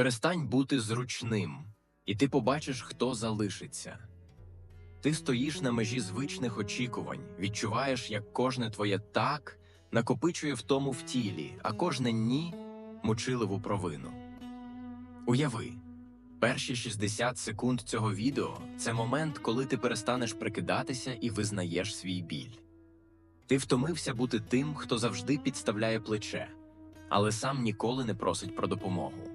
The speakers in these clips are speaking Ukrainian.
Перестань бути зручним, і ти побачиш, хто залишиться. Ти стоїш на межі звичних очікувань, відчуваєш, як кожне твоє так накопичує втому в тілі, а кожне ні мучиливу провину. Уяви, перші 60 секунд цього відео це момент, коли ти перестанеш прикидатися і визнаєш свій біль. Ти втомився бути тим, хто завжди підставляє плече, але сам ніколи не просить про допомогу.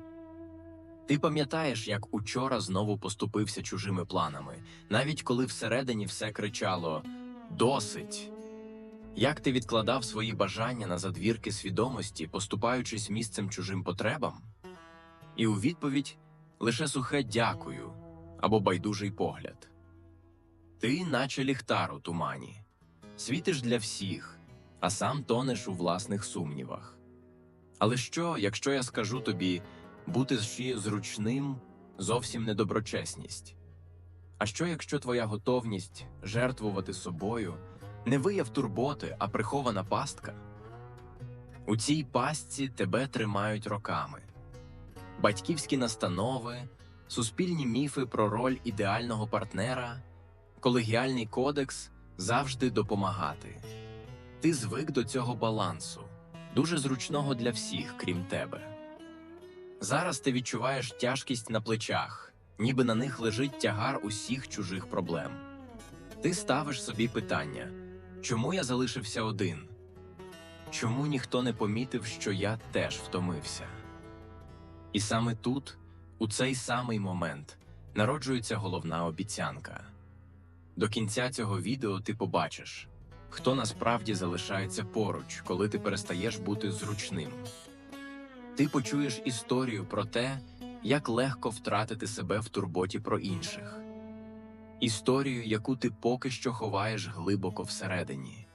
Ти пам'ятаєш, як учора знову поступився чужими планами, навіть коли всередині все кричало Досить. Як ти відкладав свої бажання на задвірки свідомості, поступаючись місцем чужим потребам? І у відповідь лише сухе дякую або байдужий погляд. Ти, наче ліхтар у тумані, світиш для всіх, а сам тонеш у власних сумнівах. Але що, якщо я скажу тобі бути ще зручним зовсім не доброчесність? А що, якщо твоя готовність жертвувати собою не вияв турботи, а прихована пастка? У цій пастці тебе тримають роками. Батьківські настанови, суспільні міфи про роль ідеального партнера, колегіальний кодекс завжди допомагати. Ти звик до цього балансу, дуже зручного для всіх, крім тебе. Зараз ти відчуваєш тяжкість на плечах, ніби на них лежить тягар усіх чужих проблем. Ти ставиш собі питання, чому я залишився один? Чому ніхто не помітив, що я теж втомився? І саме тут, у цей самий момент, народжується головна обіцянка. До кінця цього відео ти побачиш, хто насправді залишається поруч, коли ти перестаєш бути зручним. Ти почуєш історію про те, як легко втратити себе в турботі про інших, історію, яку ти поки що ховаєш глибоко всередині.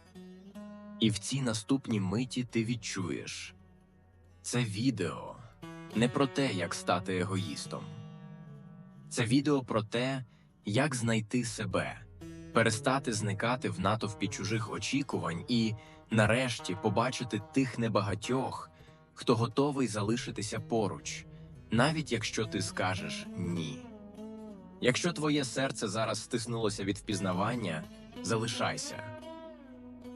І в цій наступній миті ти відчуєш. Це відео не про те, як стати егоїстом, це відео про те, як знайти себе, перестати зникати в натовпі чужих очікувань і, нарешті, побачити тих небагатьох, хто готовий залишитися поруч, навіть якщо ти скажеш ні. Якщо твоє серце зараз стиснулося від впізнавання, залишайся.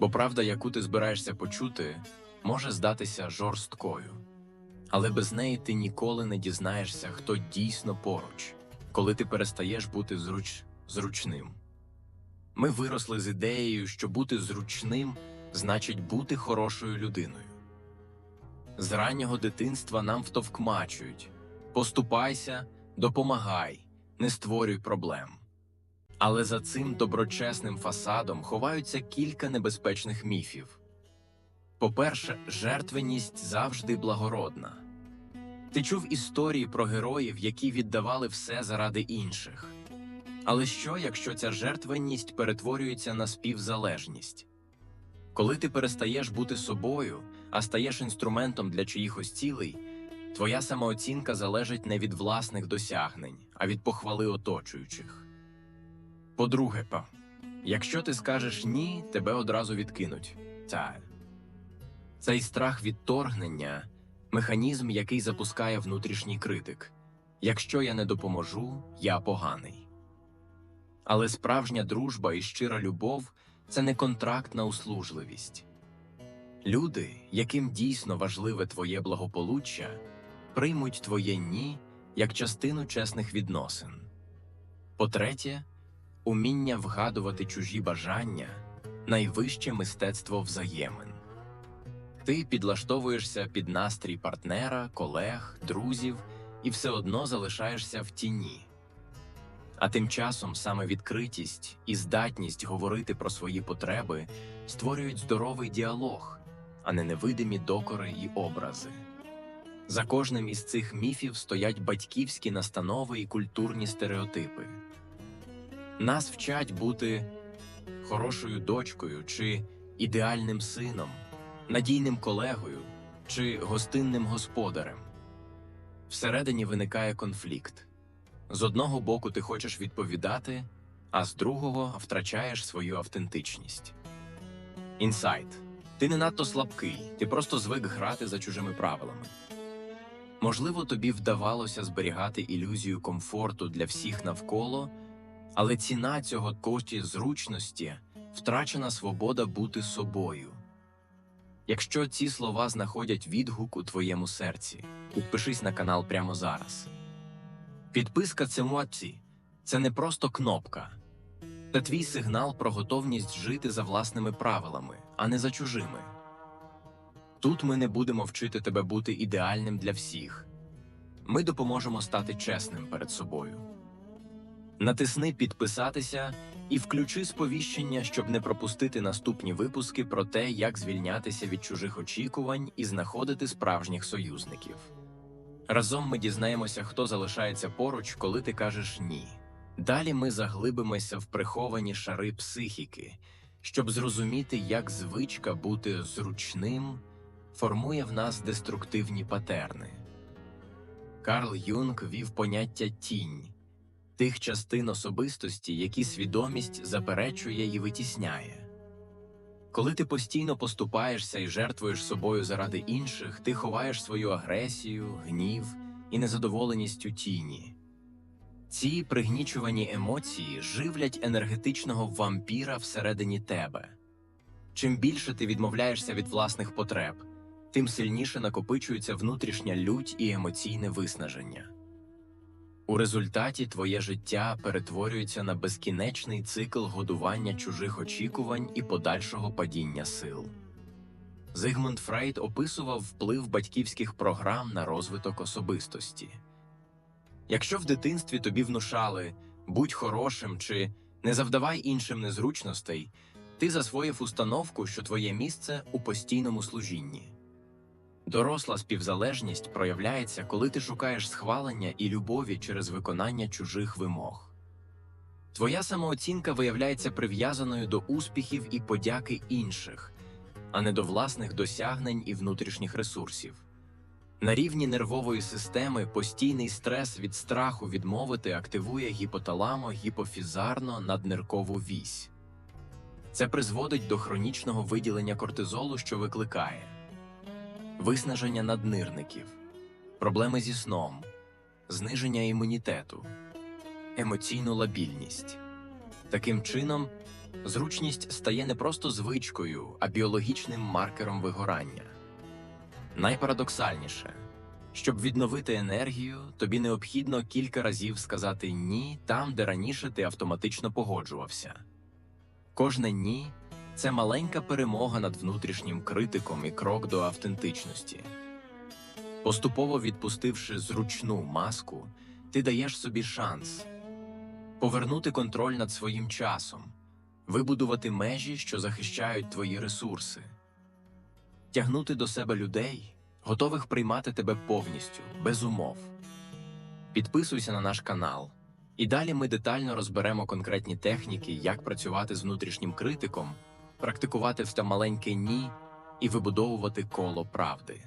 Бо правда, яку ти збираєшся почути, може здатися жорсткою, але без неї ти ніколи не дізнаєшся, хто дійсно поруч, коли ти перестаєш бути зруч... зручним. Ми виросли з ідеєю, що бути зручним значить бути хорошою людиною. З раннього дитинства нам втовкмачують поступайся, допомагай, не створюй проблем. Але за цим доброчесним фасадом ховаються кілька небезпечних міфів. По-перше, жертвеність завжди благородна. Ти чув історії про героїв, які віддавали все заради інших. Але що, якщо ця жертвенність перетворюється на співзалежність? Коли ти перестаєш бути собою, а стаєш інструментом для чиїхось цілей, твоя самооцінка залежить не від власних досягнень, а від похвали оточуючих. По-друге, па, якщо ти скажеш ні, тебе одразу відкинуть. Та. Цей страх відторгнення механізм, який запускає внутрішній критик. Якщо я не допоможу, я поганий. Але справжня дружба і щира любов це не контракт на услужливість. Люди, яким дійсно важливе твоє благополуччя, приймуть твоє ні як частину чесних відносин. По-третє, уміння вгадувати чужі бажання найвище мистецтво взаємин. Ти підлаштовуєшся під настрій партнера, колег, друзів і все одно залишаєшся в тіні. А тим часом саме відкритість і здатність говорити про свої потреби створюють здоровий діалог, а не невидимі докори й образи. За кожним із цих міфів стоять батьківські настанови і культурні стереотипи. Нас вчать бути хорошою дочкою чи ідеальним сином, надійним колегою чи гостинним господарем. Всередині виникає конфлікт. З одного боку ти хочеш відповідати, а з другого втрачаєш свою автентичність. Інсайт. Ти не надто слабкий, ти просто звик грати за чужими правилами. Можливо, тобі вдавалося зберігати ілюзію комфорту для всіх навколо, але ціна цього коті зручності втрачена свобода бути собою. Якщо ці слова знаходять відгук у твоєму серці, підпишись на канал прямо зараз. Підписка це моці, це не просто кнопка, це твій сигнал про готовність жити за власними правилами, а не за чужими. Тут ми не будемо вчити тебе бути ідеальним для всіх. Ми допоможемо стати чесним перед собою. Натисни підписатися і включи сповіщення, щоб не пропустити наступні випуски про те, як звільнятися від чужих очікувань і знаходити справжніх союзників. Разом ми дізнаємося, хто залишається поруч, коли ти кажеш ні. Далі ми заглибимося в приховані шари психіки, щоб зрозуміти, як звичка бути зручним формує в нас деструктивні патерни. Карл Юнг вів поняття тінь тих частин особистості, які свідомість заперечує і витісняє. Коли ти постійно поступаєшся і жертвуєш собою заради інших, ти ховаєш свою агресію, гнів і незадоволеність у тіні. Ці пригнічувані емоції живлять енергетичного вампіра всередині тебе. Чим більше ти відмовляєшся від власних потреб, тим сильніше накопичується внутрішня лють і емоційне виснаження. У результаті твоє життя перетворюється на безкінечний цикл годування чужих очікувань і подальшого падіння сил. Зигмунд Фрейд описував вплив батьківських програм на розвиток особистості. Якщо в дитинстві тобі внушали будь хорошим чи не завдавай іншим незручностей, ти засвоїв установку, що твоє місце у постійному служінні. Доросла співзалежність проявляється, коли ти шукаєш схвалення і любові через виконання чужих вимог. Твоя самооцінка виявляється прив'язаною до успіхів і подяки інших, а не до власних досягнень і внутрішніх ресурсів. На рівні нервової системи постійний стрес від страху відмовити активує гіпоталамо гіпофізарно надниркову вісь. Це призводить до хронічного виділення кортизолу, що викликає виснаження наднирників, проблеми зі сном, зниження імунітету, емоційну лабільність. Таким чином, зручність стає не просто звичкою, а біологічним маркером вигорання. Найпарадоксальніше, щоб відновити енергію, тобі необхідно кілька разів сказати ні там, де раніше ти автоматично погоджувався. Кожне ні це маленька перемога над внутрішнім критиком і крок до автентичності. Поступово відпустивши зручну маску, ти даєш собі шанс повернути контроль над своїм часом, вибудувати межі, що захищають твої ресурси, тягнути до себе людей, готових приймати тебе повністю, без умов. Підписуйся на наш канал, і далі ми детально розберемо конкретні техніки, як працювати з внутрішнім критиком практикувати все маленьке ні і вибудовувати коло правди.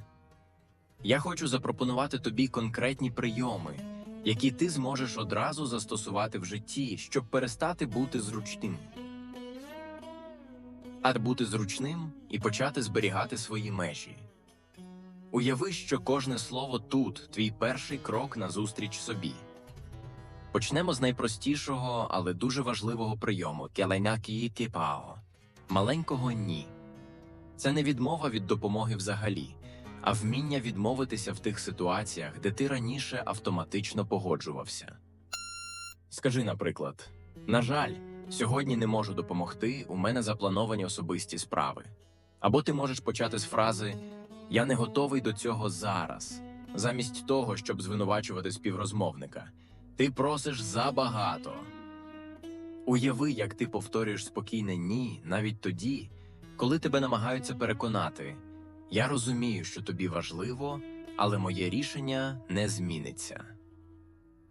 Я хочу запропонувати тобі конкретні прийоми, які ти зможеш одразу застосувати в житті, щоб перестати бути зручним. А бути зручним і почати зберігати свої межі. Уяви, що кожне слово тут твій перший крок назустріч собі. Почнемо з найпростішого, але дуже важливого прийому келенякі тіпао маленького ні. Це не відмова від допомоги взагалі, а вміння відмовитися в тих ситуаціях, де ти раніше автоматично погоджувався. Скажи, наприклад, на жаль, сьогодні не можу допомогти, у мене заплановані особисті справи. Або ти можеш почати з фрази Я не готовий до цього зараз, замість того, щоб звинувачувати співрозмовника. Ти просиш забагато. Уяви, як ти повторюєш спокійне ні навіть тоді, коли тебе намагаються переконати. Я розумію, що тобі важливо, але моє рішення не зміниться.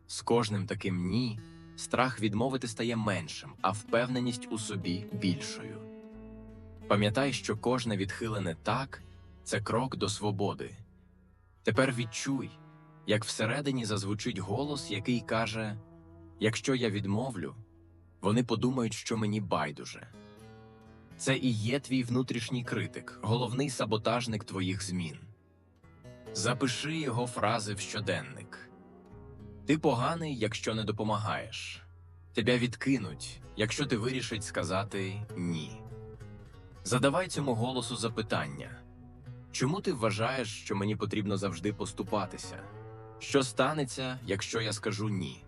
З кожним таким ні страх відмовити стає меншим, а впевненість у собі більшою. Пам'ятай, що кожне відхилене так це крок до свободи. Тепер відчуй, як всередині зазвучить голос, який каже: Якщо я відмовлю. Вони подумають, що мені байдуже. Це і є твій внутрішній критик, головний саботажник твоїх змін. Запиши його фрази в щоденник. Ти поганий, якщо не допомагаєш. Тебе відкинуть, якщо ти вирішить сказати ні. Задавай цьому голосу запитання. Чому ти вважаєш, що мені потрібно завжди поступатися? Що станеться, якщо я скажу ні?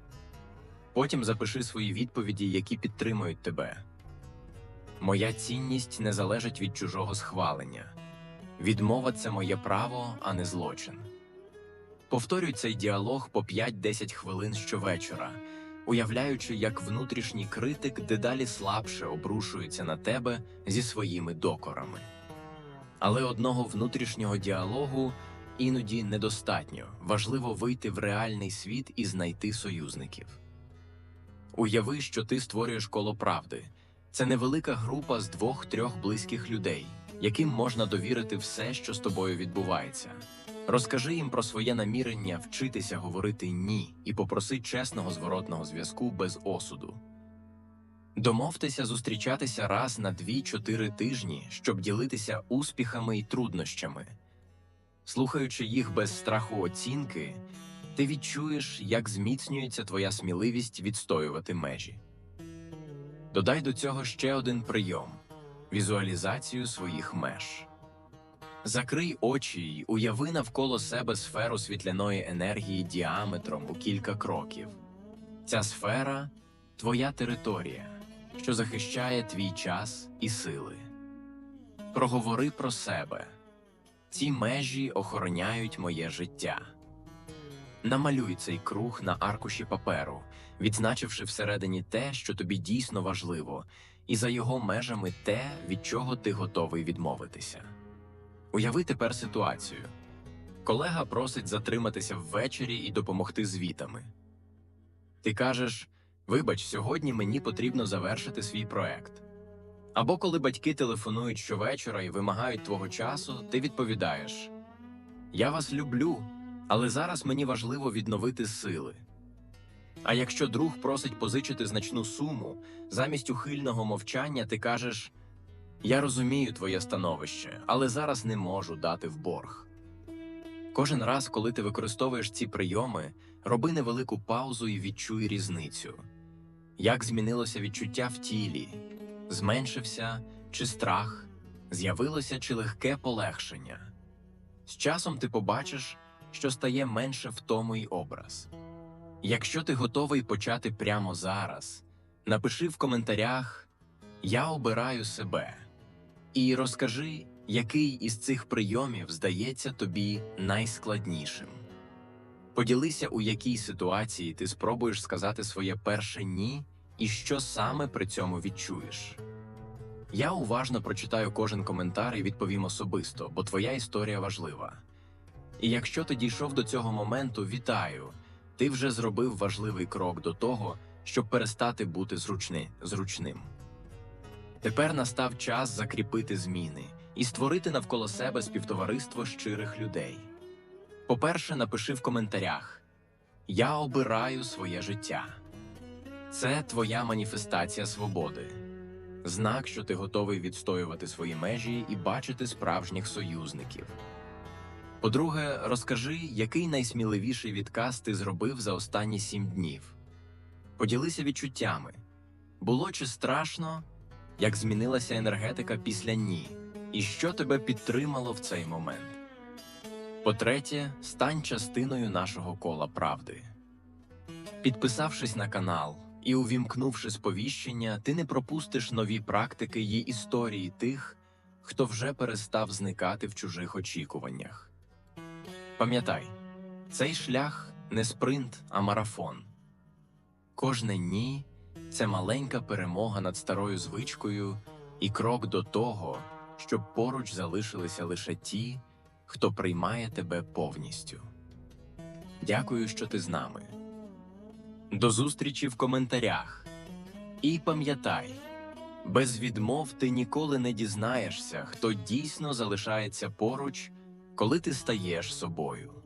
Потім запиши свої відповіді, які підтримують тебе. Моя цінність не залежить від чужого схвалення. Відмова це моє право, а не злочин. Повторюй цей діалог по 5-10 хвилин щовечора, уявляючи, як внутрішній критик дедалі слабше обрушується на тебе зі своїми докорами. Але одного внутрішнього діалогу іноді недостатньо важливо вийти в реальний світ і знайти союзників. Уяви, що ти створюєш коло правди. Це невелика група з двох-трьох близьких людей, яким можна довірити все, що з тобою відбувається. Розкажи їм про своє намірення вчитися говорити ні і попроси чесного зворотного зв'язку без осуду. Домовтеся зустрічатися раз на 2-4 тижні, щоб ділитися успіхами і труднощами. Слухаючи їх без страху оцінки, ти відчуєш, як зміцнюється твоя сміливість відстоювати межі. Додай до цього ще один прийом візуалізацію своїх меж. Закрий очі й уяви навколо себе сферу світляної енергії діаметром у кілька кроків. Ця сфера твоя територія, що захищає твій час і сили. Проговори про себе. Ці межі охороняють моє життя. Намалюй цей круг на аркуші паперу, відзначивши всередині те, що тобі дійсно важливо, і за його межами те, від чого ти готовий відмовитися. Уяви тепер ситуацію. Колега просить затриматися ввечері і допомогти звітами. Ти кажеш: Вибач, сьогодні мені потрібно завершити свій проект. Або коли батьки телефонують щовечора і вимагають твого часу, ти відповідаєш: Я вас люблю, але зараз мені важливо відновити сили. А якщо друг просить позичити значну суму, замість ухильного мовчання ти кажеш: Я розумію твоє становище, але зараз не можу дати в борг. Кожен раз, коли ти використовуєш ці прийоми, роби невелику паузу і відчуй різницю. Як змінилося відчуття в тілі, зменшився чи страх, з'явилося чи легке полегшення. З часом ти побачиш, що стає менше втому й образ. Якщо ти готовий почати прямо зараз, напиши в коментарях Я обираю себе і розкажи, який із цих прийомів здається тобі найскладнішим. Поділися, у якій ситуації ти спробуєш сказати своє перше ні і що саме при цьому відчуєш. Я уважно прочитаю кожен коментар і відповім особисто, бо твоя історія важлива. І якщо ти дійшов до цього моменту, вітаю! Ти вже зробив важливий крок до того, щоб перестати бути зручни, зручним. Тепер настав час закріпити зміни і створити навколо себе співтовариство щирих людей. По-перше, напиши в коментарях: Я обираю своє життя. Це твоя маніфестація свободи, знак, що ти готовий відстоювати свої межі і бачити справжніх союзників. По-друге, розкажи, який найсміливіший відказ ти зробив за останні сім днів. Поділися відчуттями. Було чи страшно, як змінилася енергетика після ні, і що тебе підтримало в цей момент. По-третє, стань частиною нашого кола правди. Підписавшись на канал і увімкнувши сповіщення, ти не пропустиш нові практики й історії тих, хто вже перестав зникати в чужих очікуваннях. Пам'ятай, цей шлях не спринт, а марафон. Кожне ні це маленька перемога над старою звичкою і крок до того, щоб поруч залишилися лише ті, хто приймає тебе повністю. Дякую, що ти з нами. До зустрічі в коментарях. І пам'ятай, без відмов ти ніколи не дізнаєшся, хто дійсно залишається поруч, коли ти стаєш собою.